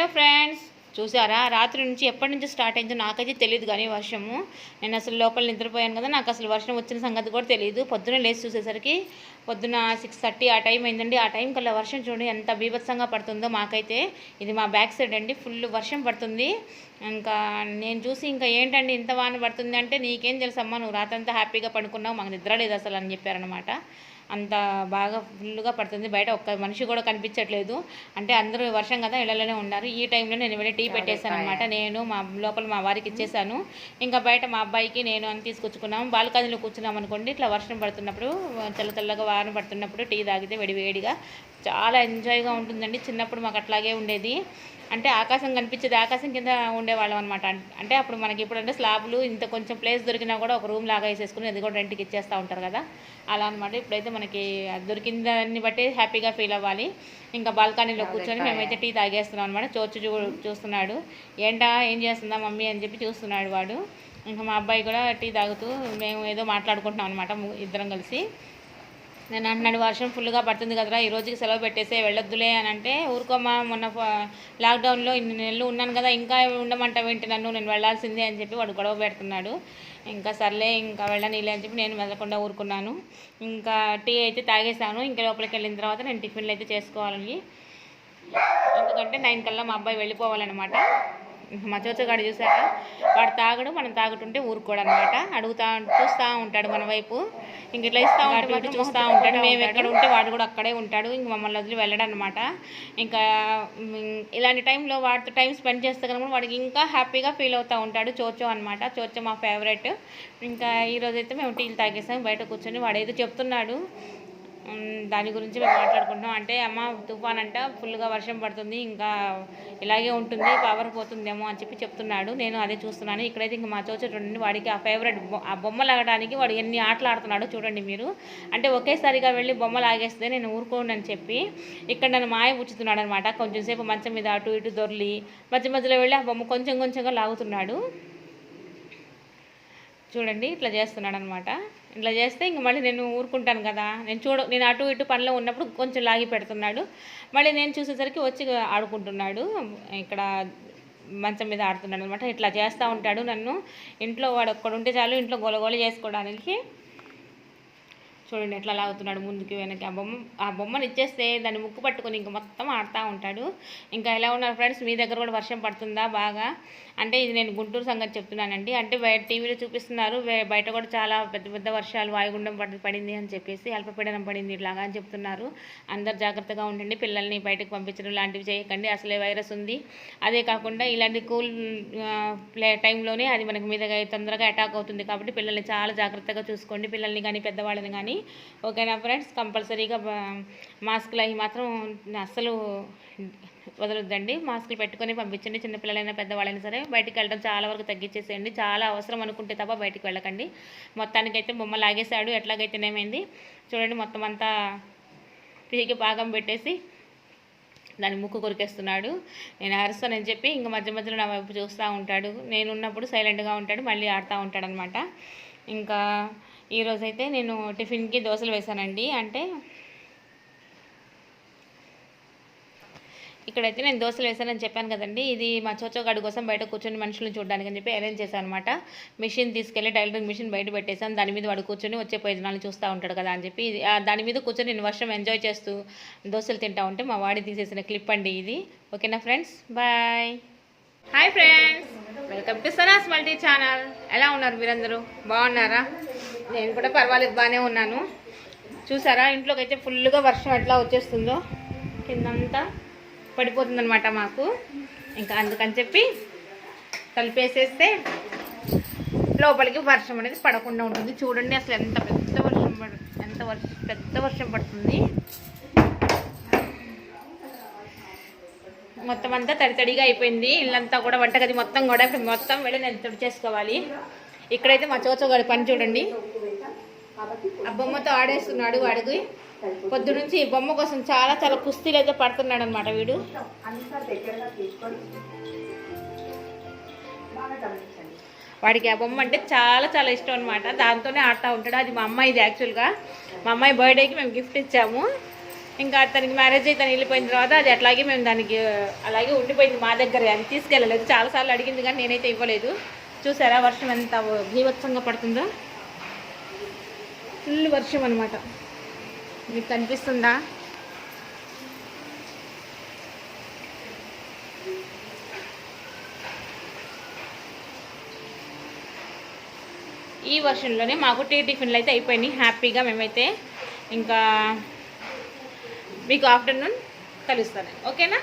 Hello friends చూసారా? రాత్రి నుంచి ఎప్పటి నుంచి స్టార్ట్ అయిందో నాకైతే తెలియదు కానీ వర్షము. నేను అసలు లోపల నిద్రపోయాను కదా నాకు అసలు వర్షం వచ్చిన సంగతి కూడా తెలియదు పొద్దున లేచి చూసేసరికి పొద్దున సిక్స్ థర్టీ ఆ టైం అయిందండి. ఆ టైం కల్లా వర్షం చూడండి ఎంత బీభత్సంగా పడుతుందో మాకైతే. ఇది మా బ్యాక్ సైడ్ అండి ఫుల్ వర్షం పడుతుంది. ఇంకా నేను చూసి ఇంకా ఏంటండి ఇంత వాన పడుతుంది అంటే నీకేం తెలుసమ్మా నువ్వు రాత్రంతా హ్యాపీగా పడుకున్నావు మాకు నిద్ర లేదు అసలు అని చెప్పారనమాట అంత బాగా ఫుల్గా పడుతుంది. బయట ఒక్క మనిషి కూడా కనిపించట్లేదు. అంటే అందరూ వర్షం కదా ఇళ్ళలోనే ఉన్నారు. ఈ టైంలో నేను వెళ్ళి టీ పెట్టేశాను అనమాట నేను మా లోపల మా వారికి ఇచ్చేసాను ఇంకా బయట మా అబ్బాయికి నేను అని తీసుకొచ్చుకున్నాము. బాల్కనీలో కూర్చున్నాం అనుకోండి. ఇట్లా వర్షం పడుతున్నప్పుడు తెల్ల తెల్లగా వాన పడుతున్నప్పుడు టీ తాగితే వేడి వేడిగా చాలా ఎంజాయ్గా ఉంటుందండి. చిన్నప్పుడు మాకు అట్లాగే ఉండేది. అంటే ఆకాశం కనిపించేది ఆకాశం కింద ఉండేవాళ్ళం అనమాట అంటే అప్పుడు మనకి ఇప్పుడు అంటే స్లాబ్లు ఇంత కొంచెం ప్లేస్ దొరికినా కూడా ఒక రూమ్ లాగా వేసేసుకుని అది కూడా రెంట్కి ఇచ్చేస్తూ ఉంటారు కదా. అలా అనమాట ఇప్పుడైతే మనకి దొరికిన దాన్ని బట్టి హ్యాపీగా ఫీల్ అవ్వాలి. ఇంకా బాల్కనీలో కూర్చొని మేమైతే టీ తాగేస్తున్నాం అనమాట చోచు చూ చూస్తున్నాడు. ఏంటా? ఏం చేస్తుందా మమ్మీ? అని చెప్పి చూస్తున్నాడు వాడు. ఇంకా మా అబ్బాయి కూడా టీ తాగుతూ మేము ఏదో మాట్లాడుకుంటున్నాం అనమాట ఇద్దరం కలిసి. నేను అన్నాడు వర్షం ఫుల్గా పడుతుంది కదరా ఈ రోజుకి సెలవు పెట్టేసే వెళ్ళొద్దులే అని అంటే ఊరుకోమా మొన్న లాక్డౌన్లో ఇన్ని నెలలు ఉన్నాను కదా ఇంకా ఉండమంటావేంటి నన్ను? నేను వెళ్ళాల్సిందే అని చెప్పి వాడు గొడవ పెడుతున్నాడు. ఇంకా సర్లే ఇంకా వెళ్ళనీలే అని చెప్పి నేను వెళ్ళకుండా ఊరుకున్నాను. ఇంకా టీ అయితే తాగేసాను ఇంకా లోపలికి వెళ్ళిన తర్వాత నేను టిఫిన్లు అయితే చేసుకోవాలని ఎందుకంటే నైన్ కల్లా మా అబ్బాయి వెళ్ళిపోవాలన్నమాట. మా చోచగాడు చూసాక వాడు తాగడు మనం తాగుతుంటే ఊరుకోడు అనమాట అడుగుతా చూస్తూ ఉంటాడు మన వైపు. ఇంక ఇట్లా ఇస్తూ ఉంటే మాత్రం చూస్తూ ఉంటాడు మేము ఎక్కడ ఉంటే వాడు కూడా అక్కడే ఉంటాడు ఇంక మమ్మల్ని వదిలి వెళ్ళడం అనమాట ఇంకా ఇలాంటి టైంలో వాడితో టైం స్పెండ్ చేస్తే కనుక వాడికి ఇంకా హ్యాపీగా ఫీల్ అవుతూ ఉంటాడు చోచో అనమాట చోచో మా ఫేవరెట్. ఇంకా ఈరోజు అయితే మేము టీలు తాగేసాం బయట కూర్చొని వాడు ఏదో చెప్తున్నాడు. దాని గురించి మేము మాట్లాడుకుంటున్నాం. అంటే అమ్మ తుఫాన్ అంట ఫుల్గా వర్షం పడుతుంది ఇంకా ఇలాగే ఉంటుంది పవర్ పోతుందేమో అని చెప్పి చెప్తున్నాడు. నేను అదే చూస్తున్నాను. ఇక్కడైతే ఇంకా మా చోచ చూడండి వాడికి ఆ ఫేవరెట్ ఆ బొమ్మ లాగడానికి వాడు ఎన్ని ఆటలు ఆడుతున్నాడో చూడండి మీరు. అంటే ఒకేసారిగా వెళ్ళి బొమ్మ లాగేస్తే నేను ఊరుకోండి అని చెప్పి ఇక్కడ నన్ను మాయ పుచ్చుతున్నాడు అనమాట కొంచెం సేపు మంచం మీద అటు ఇటు దొర్లి మధ్య మధ్యలో వెళ్ళి ఆ బొమ్మ కొంచెం కొంచెంగా లాగుతున్నాడు. చూడండి ఇట్లా చేస్తున్నాడు అనమాట ఇట్లా చేస్తే ఇంక మళ్ళీ నేను ఊరుకుంటాను కదా. నేను చూడ నేను అటు ఇటు పనిలో ఉన్నప్పుడు కొంచెం లాగి పెడుతున్నాడు. మళ్ళీ నేను చూసేసరికి వచ్చి ఆడుకుంటున్నాడు. ఇక్కడ మంచం మీద ఆడుతున్నాడు అనమాట ఇట్లా చేస్తూ ఉంటాడు నన్ను. ఇంట్లో వాడు ఒక్కడు ఉంటే చాలు ఇంట్లో గొలగొల చేసుకోవడానికి. చూడండి ఎట్లా లాగుతున్నాడు ముందుకి వెనక్కి. ఆ బొమ్మ ఆ బొమ్మను ఇచ్చేస్తే దాన్ని ముక్కు పట్టుకొని ఇంక మొత్తం ఆడుతూ ఉంటాడు. ఇంకా ఎలా ఉన్నారు ఫ్రెండ్స్? మీ దగ్గర కూడా వర్షం పడుతుందా బాగా? అంటే ఇది నేను గుంటూరు సంగతి చెప్తున్నానండి. అంటే బయట టీవీలో చూపిస్తున్నారు. బయట కూడా చాలా పెద్ద పెద్ద వర్షాలు వాయుగుండం పడింది అని చెప్పేసి అల్పపీడనం పడింది ఇట్లాగా అని చెప్తున్నారు. అందరు జాగ్రత్తగా ఉండండి. పిల్లల్ని బయటకు పంపించడం లాంటివి చేయకండి. అసలే వైరస్ ఉంది. అదే కాకుండా ఇలాంటి కూల్ ప్లే టైంలోనే అది మనకి మీద తొందరగా అటాక్ అవుతుంది కాబట్టి పిల్లల్ని చాలా జాగ్రత్తగా చూసుకోండి. పిల్లల్ని కానీ పెద్దవాళ్ళని కానీ ఓకేనా ఫ్రెండ్స్ కంపల్సరీగా మాస్కులు అవి మాత్రం అస్సలు వదలొద్దండి. మాస్కులు పెట్టుకొని పంపించండి. చిన్నపిల్లలైనా పెద్దవాళ్ళైనా సరే బయటికి వెళ్ళడం చాలా వరకు తగ్గించేసేయండి. చాలా అవసరం అనుకుంటే తప్ప బయటికి వెళ్ళకండి. మొత్తానికైతే బొమ్మ లాగేశాడు. ఎట్లాగైతేనేమైంది చూడండి మొత్తం అంతా పీకి పాకం పెట్టేసి దాని ముక్కు కొరికేస్తున్నాడు. నేను అరుస్తానని చెప్పి ఇంకా మధ్య మధ్యలో నా వైపు చూస్తూ ఉంటాడు. నేను ఉన్నప్పుడు సైలెంట్గా ఉంటాడు. మళ్ళీ ఆడుతూ ఉంటాడు అనమాట ఇంకా ఈరోజైతే నేను టిఫిన్కి దోశలు వేశానండి. అంటే ఇక్కడైతే నేను దోశలు వేసానని చెప్పాను కదండి. ఇది మా చోచోగాడి కోసం బయట కూర్చొని మనుషులను చూడడానికి అని చెప్పి అరేంజ్ చేశాను అనమాట మిషన్ తీసుకెళ్ళి టైలరింగ్ మిషన్ బయట పెట్టేశాను. దాని మీద వాడు కూర్చొని వచ్చే ప్రయోజనాలు చూస్తూ ఉంటాడు కదా అని చెప్పి దాని మీద కూర్చొని నేను వర్షం ఎంజాయ్ చేస్తూ దోశలు తింటా ఉంటే మా వాడి తీసేసిన క్లిప్ అండి ఇది. ఓకేనా friends? Bye. Hi friends welcome to Sanas multi channel ఎలా ఉన్నారు మీరందరూ? బాగున్నారా? నేను కూడా పర్వాలేదు బాగానే ఉన్నాను. చూసారా ఇంట్లోకి అయితే ఫుల్గా వర్షం ఎట్లా వచ్చేస్తుందో? కిందంతా పడిపోతుందనమాట మాకు. ఇంకా అందుకని చెప్పి తలుపేసేస్తే లోపలికి వర్షం అనేది పడకుండా ఉంటుంది. చూడండి అసలు ఎంత పెద్ద వర్షం పడు ఎంత వర్షం పెద్ద వర్షం పడుతుంది. మొత్తం అంతా తడి తడిగా అయిపోయింది. ఇల్లంతా కూడా వంటగది మొత్తం కూడా ఇప్పుడు మొత్తం వెళ్ళి నేను తడి చేసుకోవాలి ఇక్కడైతే మా చోచోగాడి పని చూడండి. ఆ బొమ్మతో ఆడేస్తున్నాడు వాడికి పొద్దు నుంచి ఈ బొమ్మ కోసం చాలా చాలా కుస్తీలు అయితే పడుతున్నాడు అనమాట వీడు వాడికి ఆ బొమ్మ అంటే చాలా చాలా ఇష్టం అనమాట దాంతోనే ఆడుతూ ఉంటాడు. అది మా అమ్మాయిది యాక్చువల్గా మా అమ్మాయి బర్త్డేకి మేము గిఫ్ట్ ఇచ్చాము. ఇంకా తనకి మ్యారేజ్ అయ్యి తను వెళ్ళిపోయిన తర్వాత అది అట్లాగే మేము దానికి అలాగే ఉండిపోయింది మా దగ్గర. అది తీసుకెళ్ళలేదు. చాలాసార్లు అడిగింది కానీ నేనైతే ఇవ్వలేదు. చూసారా వర్షం ఎంత భీభత్సంగా పడుతుందో? ఫుల్ వర్షం అనమాట మీకు కనిపిస్తుందా? ఈ వర్షంలోనే మాకు టీ టిఫిన్లు అయితే అయిపోయినాయి. హ్యాపీగా మేమైతే ఇంకా మీకు ఆఫ్టర్నూన్ కలుస్తాను. ఓకేనా?